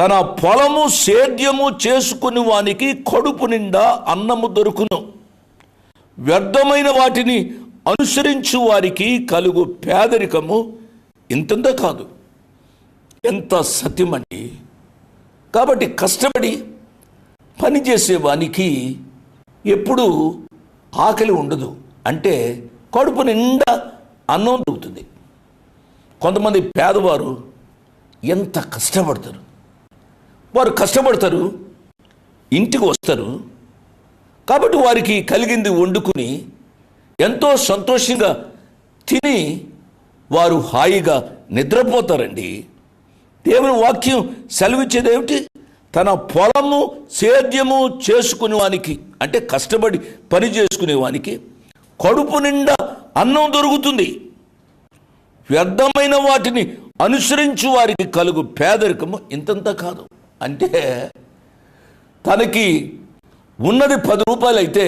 తన పొలము సేద్యము చేసుకుని వానికి కడుపు నిండా అన్నము దొరుకును. వ్యర్థమైన వాటిని అనుసరించు వారికి కలుగు పేదరికము ఇంతంత కాదు ఎంత సత్యమండి. కాబట్టి కష్టపడి పనిచేసే వానికి ఎప్పుడు ఆకలి ఉండదు. అంటే కడుపు నిండా అన్నం దొరుకుతుంది. కొంతమంది పేదవారు ఎంత కష్టపడతారు. వారు కష్టపడతారు ఇంటికి వస్తారు. కాబట్టి వారికి కలిగింది వండుకుని ఎంతో సంతోషంగా తిని వారు హాయిగా నిద్రపోతారండి. దేవుని వాక్యం సెలవిచ్చేదేమిటి తన పొలము సేద్యము చేసుకునేవానికి అంటే కష్టపడి పని చేసుకునేవానికి కడుపు నిండా అన్నం దొరుకుతుంది. వ్యర్థమైన వాటిని అనుసరించు వారికి కలుగు పేదరికము ఇంతంత కాదు. అంటే తనకి ఉన్నది పది రూపాయలు అయితే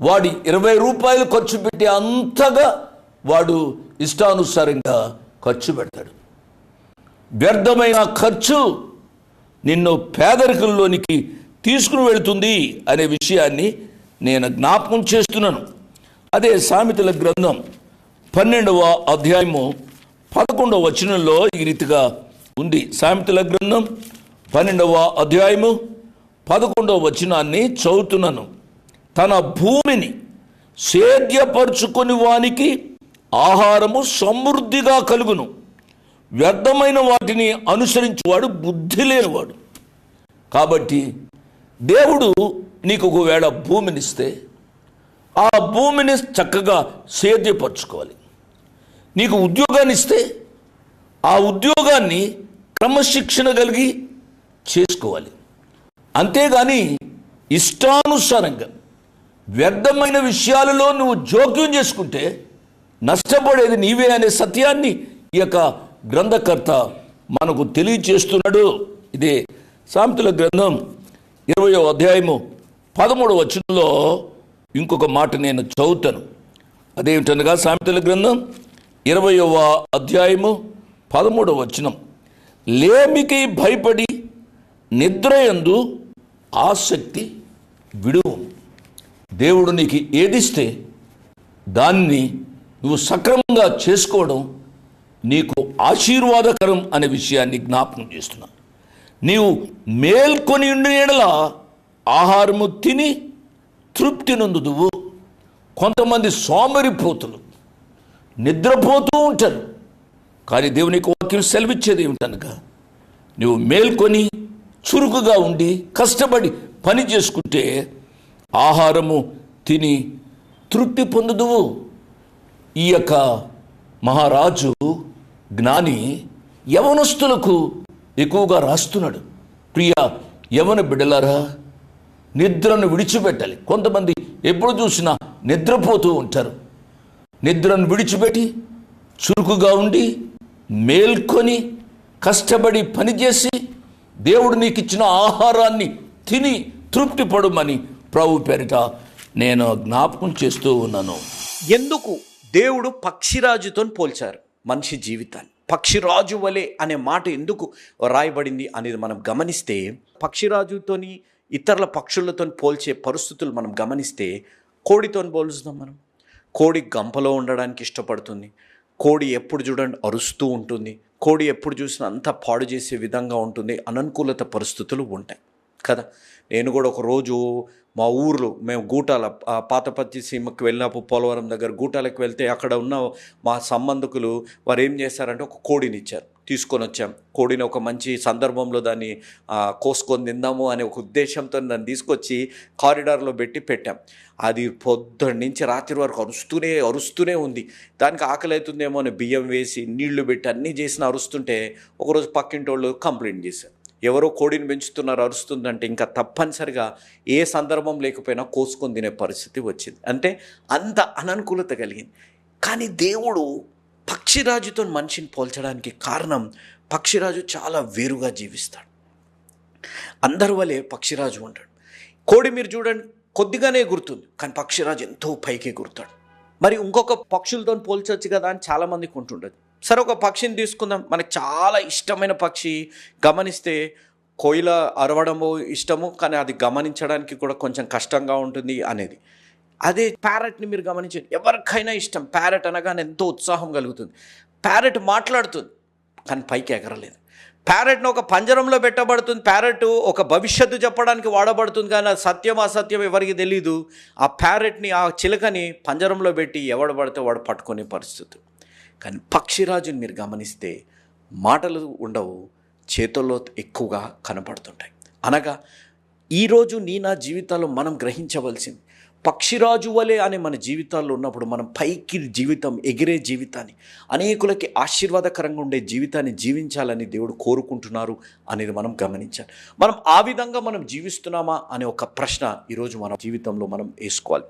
వాడి ఇరవై రూపాయలు ఖర్చు పెట్టి అంతగా వాడు ఇష్టానుసారంగా ఖర్చు పెడతాడు. వ్యర్థమైన ఖర్చు నిన్ను పేదరికంలోనికి తీసుకుని వెళుతుంది అనే విషయాన్ని నేను జ్ఞాపకం చేస్తున్నాను. అదే సామెతల గ్రంథం పన్నెండవ అధ్యాయము పదకొండవ వచనంలో ఈ రీతిగా ఉంది. సామెతల గ్రంథం పన్నెండవ అధ్యాయము పదకొండవ వచనాన్ని చదువుతున్నాను. తన భూమిని సేద్యపరుచుకొని వానికి ఆహారము సమృద్ధిగా కలుగును. వ్యర్థమైన వాటిని అనుసరించేవాడు బుద్ధి లేనివాడు. కాబట్టి దేవుడు నీకు ఒకవేళ భూమినిస్తే ఆ భూమిని చక్కగా సేద్యపరచుకోవాలి. నీకు ఉద్యోగాన్ని ఇస్తే ఆ ఉద్యోగాన్ని క్రమశిక్షణ కలిగి చేసుకోవాలి. అంతేగాని ఇష్టానుసారంగా వ్యర్థమైన విషయాలలో నువ్వు జోక్యం చేసుకుంటే నష్టపడేది నీవే అనే సత్యాన్ని ఈ యొక్క గ్రంథకర్త మనకు తెలియచేస్తున్నాడు. ఇదే సామెతల గ్రంథం ఇరవయో అధ్యాయము పదమూడు వచనంలో ఇంకొక మాట నేను చదువుతాను. అదేమిటనగా సామెతల గ్రంథం ఇరవయవ అధ్యాయము పదమూడవ వచనం లేమికి భయపడి నిద్రయందు ఆసక్తి విడువు. దేవుడు నీకు ఏదిస్తే దాన్ని నువ్వు సక్రమంగా చేసుకోవడం నీకు ఆశీర్వాదకరం అనే విషయాన్ని జ్ఞాపకం చేస్తున్నాను నీవు మేల్కొని ఉండి ఆహారము తిని తృప్తి నందుదువు. కొంతమంది సోమరిపోతులు నిద్రపోతూ ఉంటారు. కానీ దేవునికి వాక్యం సెలవిచ్చేది ఏమిటనగా నువ్వు మేల్కొని చురుకుగా ఉండి కష్టపడి పని చేసుకుంటే ఆహారము తిని తృప్తి పొందుదువు. ఈ యొక్క మహారాజు జ్ఞాని యవనస్తులకు ఎక్కువగా రాస్తున్నాడు. ప్రియ యవన బిడ్డలారా నిద్రను విడిచిపెట్టాలి. కొంతమంది ఎప్పుడు చూసినా నిద్రపోతూ ఉంటారు. నిద్రను విడిచిపెట్టి చురుకుగా ఉండి మేల్కొని కష్టపడి పనిచేసి దేవుడు నీకు ఇచ్చిన ఆహారాన్ని తిని తృప్తి పడుమని ప్రభు పేరిట నేను జ్ఞాపకం చేస్తూ ఉన్నాను. ఎందుకు? దేవుడు పక్షిరాజుతో పోల్చారు మనిషి జీవితాన్ని. పక్షిరాజు వలె అనే మాట ఎందుకు రాయబడింది అనేది మనం గమనిస్తే పక్షిరాజుతోని ఇతరుల పక్షులతో పోల్చే పరిస్థితులు మనం గమనిస్తే కోడితో పోలుస్తాం మనం. కోడి గంపలో ఉండడానికి ఇష్టపడుతుంది. కోడి ఎప్పుడు చూడండి అరుస్తూ ఉంటుంది. కోడి ఎప్పుడు చూసినా అంతా పాడు చేసే విధంగా ఉంటుంది అననుకూలత పరిస్థితులు ఉంటాయి. కదా. నేను కూడా ఒకరోజు మా ఊర్లో మేము గూటాల పాతపత్తి సీమకు వెళ్ళినప్పుడు పోలవరం దగ్గర గూటాలకు వెళ్తే అక్కడ ఉన్న మా సంబంధకులు వారు ఏం చేశారంటే ఒక కోడిని ఇచ్చారు. తీసుకొని వచ్చాం. కోడిని ఒక మంచి సందర్భంలో దాన్ని కోసుకొని తిందాము అనే ఒక ఉద్దేశంతో దాన్ని తీసుకొచ్చి కారిడార్లో పెట్టి పెట్టాం. అది పొద్దున్న నుంచి రాత్రి వరకు అరుస్తూనే అరుస్తూనే ఉంది. దానికి ఆకలి అవుతుందేమో అని బియ్యం వేసి నీళ్ళు పెట్టి అన్నీ చేసిన అరుస్తుంటే ఒకరోజు పక్కింటి వాళ్ళు కంప్లైంట్ చేశారు. ఎవరో కోడిని పెంచుతున్నారు అరుస్తుందంటే ఇంకా తప్పనిసరిగా ఏ సందర్భం లేకపోయినా కోసుకొని తినే పరిస్థితి వచ్చింది. అంటే అంత అననుకూలత కలిగింది. కానీ దేవుడు పక్షిరాజుతో మనిషిని పోల్చడానికి కారణం పక్షిరాజు చాలా వేరుగా జీవిస్తాడు. అందరి వలె పక్షిరాజు ఉంటాడు. కోడి మీరు చూడండి కొద్దిగానే గుర్తుంది కానీ పక్షిరాజు ఎంతో పైకి గుర్తాడు. మరి ఇంకొక పక్షులతో పోల్చొచ్చు కదా అని చాలామందికి ఉంటుండదు సరే ఒక పక్షిని తీసుకుందాం. మనకు చాలా ఇష్టమైన పక్షి గమనిస్తే కోయిల అరవడము ఇష్టము కానీ అది గమనించడానికి కూడా కొంచెం కష్టంగా ఉంటుంది అనేది. అదే ప్యారెట్ని మీరు గమనించండి. ఎవరికైనా ఇష్టం. ప్యారెట్ అనగానే ఎంతో ఉత్సాహం కలుగుతుంది. ప్యారెట్ మాట్లాడుతుంది కానీ పైకి ఎగరలేదు. ప్యారెట్ను ఒక పంజరంలో పెట్టబడుతుంది. ప్యారెట్ ఒక భవిష్యత్తు చెప్పడానికి వాడబడుతుంది కానీ అది సత్యం అసత్యం ఎవరికి తెలీదు. ఆ ప్యారెట్ని ఆ చిలకని పంజరంలో పెట్టి ఎవడు పడితే వాడు పట్టుకునే పరిస్థితి. కానీ పక్షిరాజుని మీరు గమనిస్తే మాటలు ఉండవు చేతుల్లో ఎక్కువగా కనపడుతుంటాయి. అనగా ఈరోజు నీ నా జీవితాల్లో మనం గ్రహించవలసింది పక్షిరాజు వలె అనే మన జీవితాల్లో ఉన్నప్పుడు మనం పైకి జీవితం ఎగిరే జీవితాన్ని అనేకులకి ఆశీర్వాదకరంగా ఉండే జీవితాన్ని జీవించాలని దేవుడు కోరుకుంటున్నారు అనేది మనం గమనించాలి. మనం ఆ విధంగా మనం జీవిస్తున్నామా అనే ఒక ప్రశ్న ఈరోజు మన జీవితంలో మనం వేసుకోవాలి.